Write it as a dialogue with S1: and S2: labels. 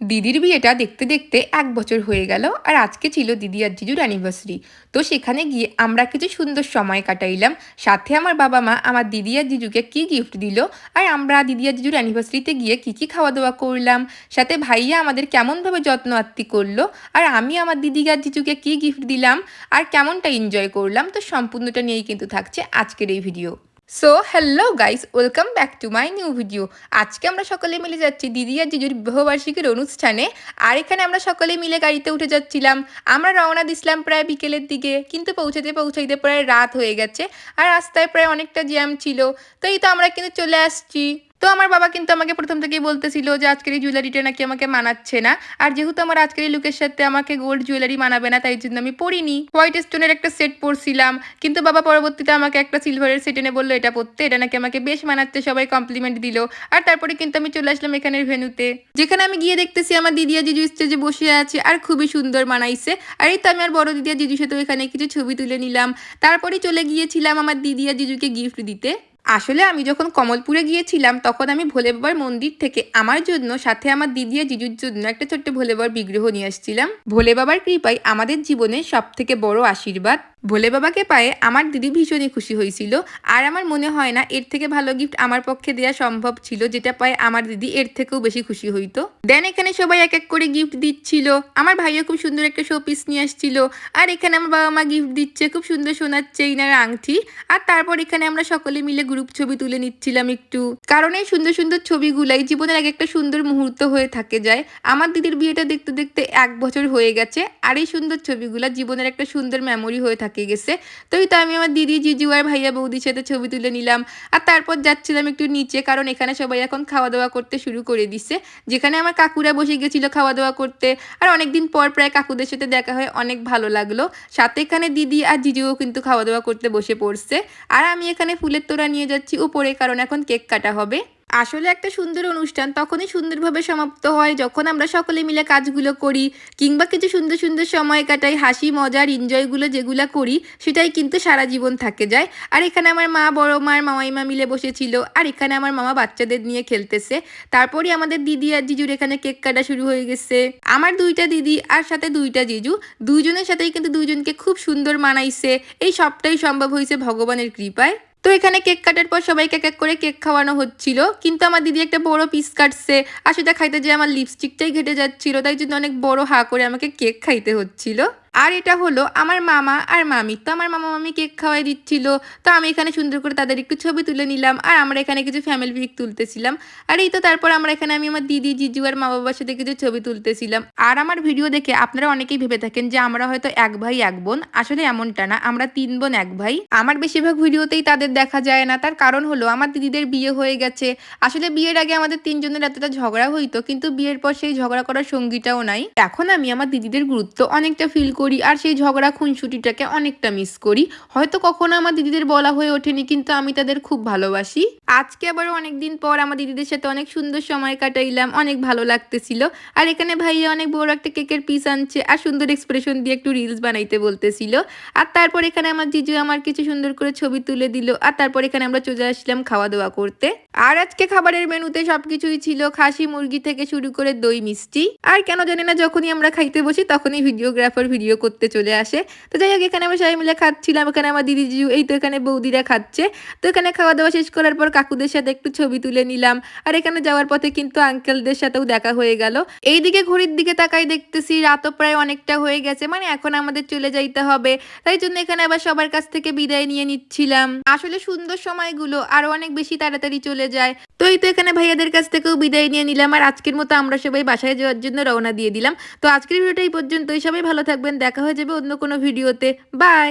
S1: দিদির বিয়েটা দেখতে দেখতে এক বছর হয়ে গেল আর আজকে ছিল দিদি আর জিজুর অ্যানিভার্সারি তো সেখানে গিয়ে আমরা কিছু সুন্দর সময় কাটাইলাম। সাথে আমার বাবা মা আমার দিদি আর জিজুকে কি গিফট দিল আর আমরা দিদি আর জিজুর অ্যানিভার্সারিতে গিয়ে কি কি খাওয়া দাওয়া করলাম। সাথে ভাইয়া আমাদের কেমনভাবে যত্ন আত্মি করল আর আমি আমার দিদি আর জিজুকে কি গিফট দিলাম আর কেমনটা এনজয় করলাম। তো সম্পূর্ণটা নিয়েই কিন্তু থাকছে আজকের এই video so hello guys welcome back to my new video আজকে আমরা সকলে মিলে যাচ্ছি দিদি আর জিজুর বিবাহবার্ষিকীর অনুষ্ঠানে। আর এখানে আমরা সকলে মিলে গাড়িতে উঠে যাচ্ছিলাম। আমরা রওনা দিছিলাম প্রায় বিকেলের দিকে, কিন্তু পৌঁছাতে পৌঁছাইতে প্রায় রাত হয়ে গেছে। আর রাস্তায় প্রায় অনেকটা জ্যাম ছিল। তো এই তো আমরা কিন্তু চলে আসছি। তো আমার বাবা কিন্তু আমাকে প্রথম থেকেই বলতেছিল যে আজকের এই জুয়েলারিটা নাকি আমাকে মানাচ্ছে না। আর যেহেতু আমার আজকের এই লুকের সাথে আমাকে গোল্ড জুয়েলারি মানাবে না, তাই জন্য আমি পরিনি। হোয়াইট স্টোনের একটা সেট পরছিলাম, কিন্তু বাবা পরবর্তীতে আমাকে একটা সিলভারের সেট এনে বলল, এটা পরতে, এটা নাকি আমাকে বেশ মানাচ্ছে, সবাই কমপ্লিমেন্ট দিল। আর তারপরে কিন্তু আমি চলে আসলাম এখানের ভেনুতে যেখানে আমি গিয়ে দেখতেছি আমার দিদিয়া জিজু স্টেজে বসে আছে আর খুবই সুন্দর মানাইছে। আর এই তো আমি আর বড় দিদিয়া জিজুর সাথে এখানে কিছু ছবি তুলে নিলাম। তারপরে চলে গিয়েছিলাম আমার দিদিয়া জিজুকে গিফট দিতে। আসলে আমি যখন কমলপুরে গিয়েছিলাম, তখন আমি ভোলে বাবার মন্দির থেকে আমার জন্য, সাথে আমার দিদি আর জিজুর জন্য একটা ছোট্ট ভোলে বাবার বিগ্রহ নিয়ে আসছিলাম। ভোলে বাবার কৃপায় আমাদের জীবনে সব থেকে বড় আশীর্বাদ। ভোলে বাবাকে পায়ে আমার দিদি ভীষণই খুশি হয়েছিল। আর আমার মনে হয় না, এর থেকে ভালো গিফট আমার পক্ষে দেওয়া সম্ভব ছিল, যেটা পায়ে আমার দিদি এর থেকেও বেশি খুশি হইতো। দেন এখানে সবাই এক এক করে গিফট দিচ্ছিল। আমার ভাইও খুব সুন্দর একটা শো পিস নিয়ে আসছিল। আর এখানে আমার বাবা মা গিফট দিচ্ছে, খুব সুন্দর সোনার চেইন আর আংটি। আর তারপর এখানে আমরা সকলে মিলে গ্রুপ ছবি তুলে নিচ্ছিলাম একটু। কারণ এই সুন্দর সুন্দর ছবিগুলাই জীবনের এক একটা সুন্দর মুহূর্ত হয়ে থাকে যায়। আমার দিদির বিয়েটা দেখতে দেখতে এক বছর হয়ে গেছে আর এই সুন্দর ছবিগুলা জীবনের একটা সুন্দর মেমোরি হয়ে থাকে গেছে। তো তো আমি আমার দিদি, জিজু আর ভাইয়া বৌদির সাথে ছবি তুলে নিলাম। আর তারপর যাচ্ছিলাম একটু নিচে কারণ এখানে সবাই এখন খাওয়া দাওয়া করতে শুরু করে দিছে। যেখানে আমার কাকুরা বসে গেছিল খাওয়া দাওয়া করতে। আর অনেকদিন পর প্রায় কাকুদের সাথে দেখা হয় অনেক ভালো লাগল। সাথে এখানে দিদি আর জিজুও কিন্তু খাওয়া দাওয়া করতে বসে পড়ছে। আর আমি এখানে ফুলের তোড়া নিয়ে যাচ্ছি উপরে, কারণ এখন কেক কাটা হবে। আসলে একটা সুন্দর অনুষ্ঠান, তখনই সুন্দরভাবে সমাপ্ত হয় যখন আমরা সকলে মিলে কাজগুলো করি, কিংবা কিছু সুন্দর সুন্দর সময় কাটাই, হাসি, মজার এনজয়গুলো যেগুলো করি, সেটাই কিন্তু সারা জীবন থাকে যায়। আর এখানে আমার মা, বড় মার মামাইমা মিলে বসেছিল, আর এখানে আমার মামা বাচ্চাদের নিয়ে খেলতেছে। তারপরই আমাদের দিদি আর জিজুর এখানে কেক কাটা শুরু হয়ে গেছে। আমার দুইটা দিদি আর সাথে দুইটা জিজু, দুইজনের সাথেই কিন্তু দুইজনকে খুব সুন্দর মানাইছে। এই সবটাই সম্ভব হয়েছে ভগবানের কৃপায়। তো এখানে কেক কাটার পর সবাইকে এক এক করে কেক খাওয়ানো হচ্ছিল। কিন্তু আমার দিদি একটা বড় পিস কাটছে আর সেটা খাইতে যে আমার লিপস্টিকটাই ঘেটে যাচ্ছিল। তাই জন্য অনেক বড় হা করে আমাকে কেক খাইতে হচ্ছিল। আর এটা হলো আমার মামা আর মামি। তো আমার মামা মামি কেক খাওয়াই দিচ্ছিল। তো আমি এখানে সুন্দর করে তাদের একটু ছবি তুলে নিলাম আর আমরা এখানে কিছু ফ্যামিলি পিক তুলতেছিলাম। আর এই তো তারপর আমরা এখানে আমি আমার দিদি, জিজু আর মা বাবার সাথে কিছু ছবি তুলতেছিলাম। আর আমার ভিডিও দেখে আপনারা অনেকেই ভেবে থাকেন যে আমরা হয়তো এক ভাই, এক বোন। আসলে এমনটা না, আমরা তিন বোন, এক ভাই। আমার বেশিরভাগ ভিডিওতেই তাদের দেখা যায় না। তার কারণ হলো আমার দিদিদের বিয়ে হয়ে গেছে। আসলে বিয়ের আগে আমাদের তিনজনের এতটা ঝগড়া হইতো, কিন্তু বিয়ের পর সেই ঝগড়া করার সঙ্গীটাও নাই। এখন আমি আমার দিদিদের গুরুত্ব অনেকটা ফিল করি করি আর সেই ঝগড়া খুনসুটিটাকে অনেকটা মিস করি। হয়তো কখনো আমার দিদিদের বলা হয়ে ওঠেনি, কিন্তু আমি তাদের খুব ভালোবাসি। আজকে আবার অনেকদিন পর আমার দিদিদের সাথে অনেক সুন্দর সময় কাটাইলাম, অনেক ভালো লাগতেছিল। আর এখানে ভাইয়া অনেক বড় একটা কেকের পিস আনছে আর সুন্দর এক্সপ্রেশন দিয়ে একটু রিলস বানাইতে বলতেছিল। আর তারপর এখানে আমার জিজু আমার কিছু সুন্দর করে ছবি তুলে দিল। আর তারপর এখানে আমরা চলে আসলাম খাওয়া দাওয়া করতে। আর আজকে খাবারের মেনুতে সবকিছুই ছিল খাসি, মুরগি থেকে শুরু করে দই, মিষ্টি। আর কেন জানি না যখনই আমরা খাইতে বসি তখনই ভিডিওগ্রাফার ভিডিও করতে চলে আসে। তো যাই হোক, এখানে আমরা সবাই মিলে খাচ্ছিলাম। এখানে আমার দিদি জিজু, এই তো এখানে বৌদিরা খাচ্ছে। তো এখানে খাওয়া দাওয়া শেষ করার পর কাকুদের সাথে একটু ছবি তুলে নিলাম। আর এখানে যাওয়ার পথে কিন্তু আঙ্কেলদের সাথেও দেখা হয়ে গেল। এইদিকে ঘড়ির দিকে তাকাই দেখতেছি রাতও প্রায় অনেকটা হয়ে গেছে মানে এখন আমাদের চলে যাইতে হবে। তাই জন্য এখানে আবার সবার কাছ থেকে বিদায় নিয়ে নিচ্ছিলাম। আসলে সুন্দর সময়গুলো, আরও অনেক বেশি তাড়াতাড়ি চলে যায়। তো এই তো এখানে ভাইয়াদের কাছ থেকেও বিদায় নিয়ে নিলাম, আর আজকের মতো আমরা সবাই বাসায় যাওয়ার জন্য রওনা দিয়ে দিলাম। তো আজকের ভিডিওটা এই পর্যন্তই, সবাই ভালো থাকবেন, দেখা হয়ে যাবে অন্য কোনো ভিডিওতে। বাই!